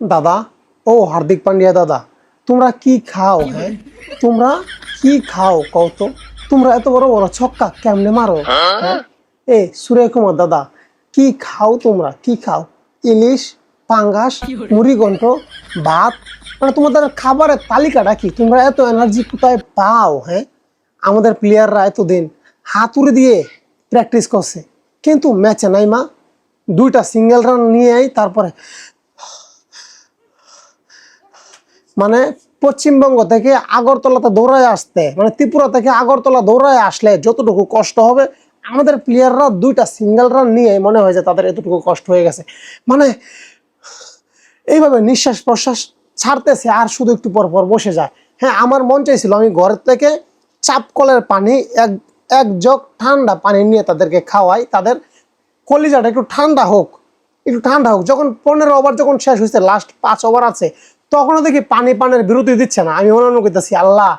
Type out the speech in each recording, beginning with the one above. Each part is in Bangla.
দাদা ও হার্দিক পান্ডিয়া দাদা তোমরা কি খাও হ্যাঁ? তোমরা কি খাও কও তো? তোমরা এত বড় বড় ছক্কা কেমনে মারো হ্যাঁ? এ সুরে কুমার দাদা কি খাও তোমরা? কি খাও? ইলিশ পাঙ্গাস মুড়িঘণ্ট ভাত? মানে তোমাদের খাবারের তালিকাটা কি? তোমরা এত এনার্জি কোথায় পাও হ্যাঁ? আমাদের প্লেয়াররা এতদিন হাতুড়ি দিয়ে প্র্যাকটিস করছে কিন্তু ম্যাচে নাই মা। দুইটা সিঙ্গেল রান নিয়েই তারপরে মানে পশ্চিমবঙ্গ থেকে আগরতলাতে দৌড়ায় আসতে মানে ত্রিপুরা থেকে আগরতলা দৌড়ায় আসলে যতটুকু কষ্ট হবে, আমাদের প্লেয়াররা দুইটা সিঙ্গেল রান নিয়ে মনে হয় যে তাদের এতটুকু কষ্ট হয়ে গেছে। মানে এইভাবে নিঃশ্বাস প্রশ্বাস ছাড়তেছে আর শুধু একটু পর পর বসে যায়। হ্যাঁ আমার মন চাইছিল আমি ঘরের থেকে চাপ কলের পানি এক এক জগ ঠান্ডা পানি নিয়ে তাদেরকে খাওয়াই, তাদের কলিজাটা একটু ঠান্ডা হোক, একটু ঠান্ডা হোক। যখন পনেরো ওভার যখন শেষ হয়েছে লাস্ট পাঁচ ওভার আছে তখনও দেখি পানি পানের বিরতি দিচ্ছে না। আমি মনে মনে করতেছি আল্লাহ,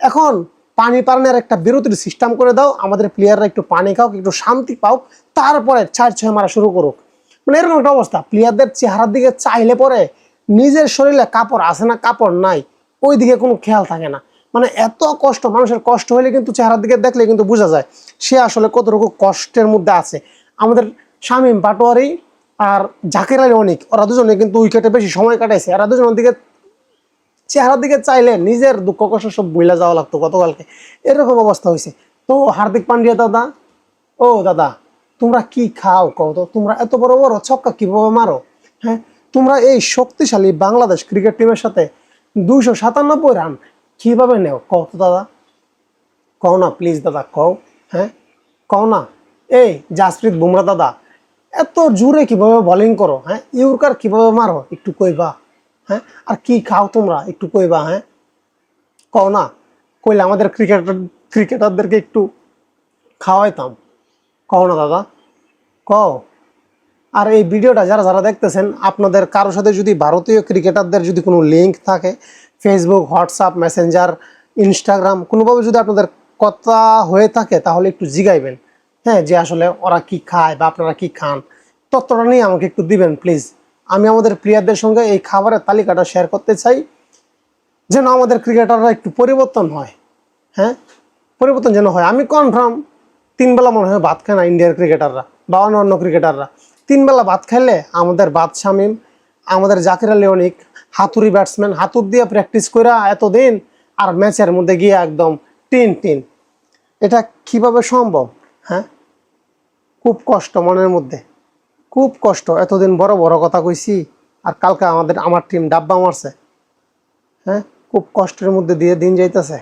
এখন পানি পানের একটা বিরতির সিস্টেম করে দাও। আমাদের প্লেয়াররা একটু পানি খাও একটু শান্তি পাও তারপরে চার ছয় মারা শুরু করুক। মানে এরকম একটা অবস্থা। প্লেয়ারদের চেহারার দিকে চাইলে পরে নিজের শরীরে কাপড় আছে না, কাপড় নাই ওই দিকে কোনো খেয়াল থাকে না। মানে এত কষ্ট, মানুষের কষ্ট হলে কিন্তু চেহারার দিকে দেখলে কিন্তু বোঝা যায় সে আসলে কতটুকু কষ্টের মধ্যে আছে। আমাদের শামীম পাটোয়ারি আর জাকির আলী অনেক, ওরা দুজনে কিন্তু উইকেটে বেশি সময় কাটাইছে। এরা দুজনের দিকে চেহারার দিকে চাইলে নিজের দুঃখ কষ্ট সব বইলা যাওয়া লাগতো গতকালকে। এরকম অবস্থা হয়েছে। তো হার্দিক পান্ডিয়া দাদা, ও দাদা, তোমরা কি খাও কও তো? তোমরা এত বড় বড় ছক্কা কীভাবে মারো? হ্যাঁ তোমরা এই শক্তিশালী বাংলাদেশ ক্রিকেট টিমের সাথে দুইশো সাতানব্বই রান কীভাবে নেও? কও তো দাদা। কও না প্লিজ দাদা, কও। হ্যাঁ কও না। এই জাসপ্রীত বুমরা দাদা এত জোরে কীভাবে বোলিং করো হ্যাঁ? ইউরকার কীভাবে মারো, একটু কইবা হ্যাঁ? আর কি খাও তোমরা, একটু কইবা হ্যাঁ? কও না, কইলে আমাদের ক্রিকেটার ক্রিকেটারদেরকে একটু খাওয়াইতাম। কও না, দাদা? কও? আর এই ভিডিওটা যারা যারা দেখতেছেন, আপনাদের কারোর সাথে যদি ভারতীয় ক্রিকেটারদের যদি কোনো লিঙ্ক থাকে ফেসবুক হোয়াটসঅ্যাপ মেসেঞ্জার ইনস্টাগ্রাম কোনোভাবে যদি আপনাদের কথা হয়ে থাকে, তাহলে একটু জিগাইবেন। হ্যাঁ যে আসলে ওরা কি খায় বা আপনারা কি খান, তথ্যটা নিয়ে আমাকে একটু দিবেন প্লিজ আমি আমাদের প্লেয়ারদের সঙ্গে এই খাবারের তালিকাটা শেয়ার করতে চাই, যেন আমাদের ক্রিকেটাররা একটু পরিবর্তন হয় হ্যাঁ? পরিবর্তন যেন হয়। আমি কনফার্ম তিনবেলা মনে হয় ভাত খায় না ইন্ডিয়ার ক্রিকেটাররা বা অন্য অন্য ক্রিকেটাররা। তিনবেলা ভাত খাইলে আমাদের বাদ শামিম, আমাদের জাকির আলী অনিক হাতুড়ি ব্যাটসম্যান হাতুর দিয়ে প্র্যাকটিস করে এতদিন আর ম্যাচের মধ্যে গিয়ে একদম টিন টিন এটা কীভাবে সম্ভব হ্যাঁ? খুব কষ্ট মনের মধ্যে। খুব কষ্ট। এতদিন বড় বড় কথা কইছি আর কালকে আমাদের, আমার টিম ডাব্বা মারছে। হ্যাঁ? খুব কষ্টের মধ্যে দিয়ে দিন যাইতেছে।